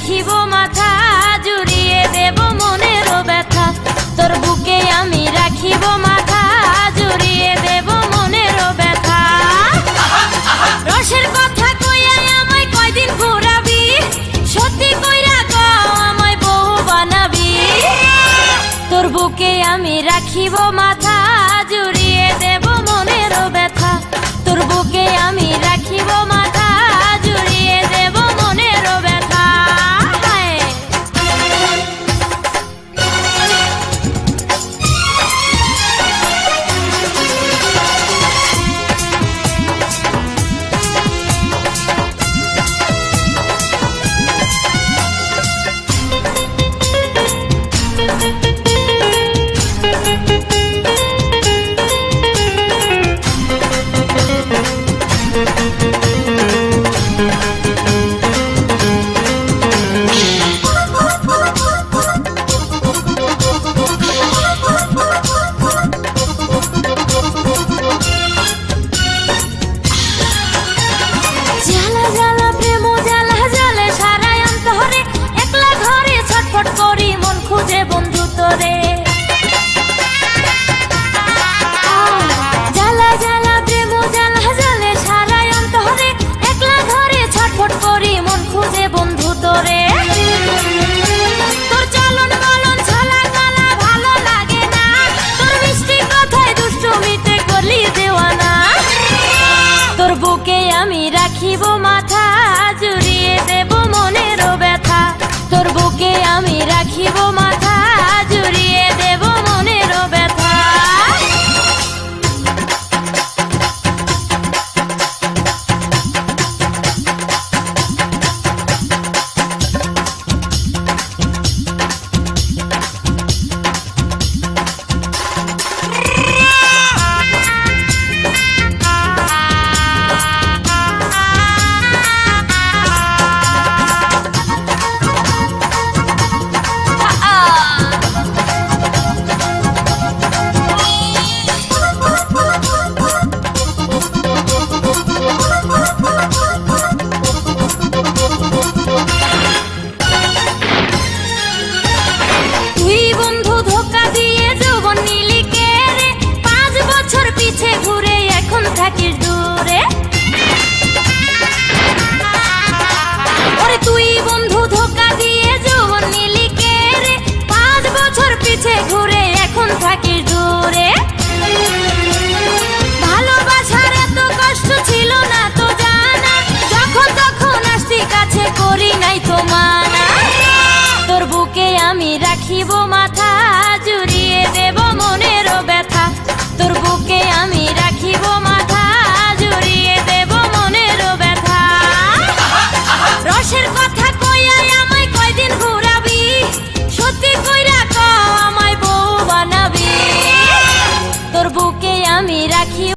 রাখিব মাথা, জুড়িয়ে দেব মনেরও ব্যথা। তোর বুকে আমি রাখিব মাথা, জুড়িয়ে দেব মনেরও ব্যথা। রসের কথা কইয়া আমায় কয়দিন ঘোরাবি? সত্যি কইরা কও আমায় বহু বানাবি। তোর বুকে আমি রাখিব মাথা, জুড়িয়ে দেব মনেরও ব্যথা। তোর বুকে আমি রাখি ঘরে ছটফট করি মন খুঁজে বন্ধু তোরে।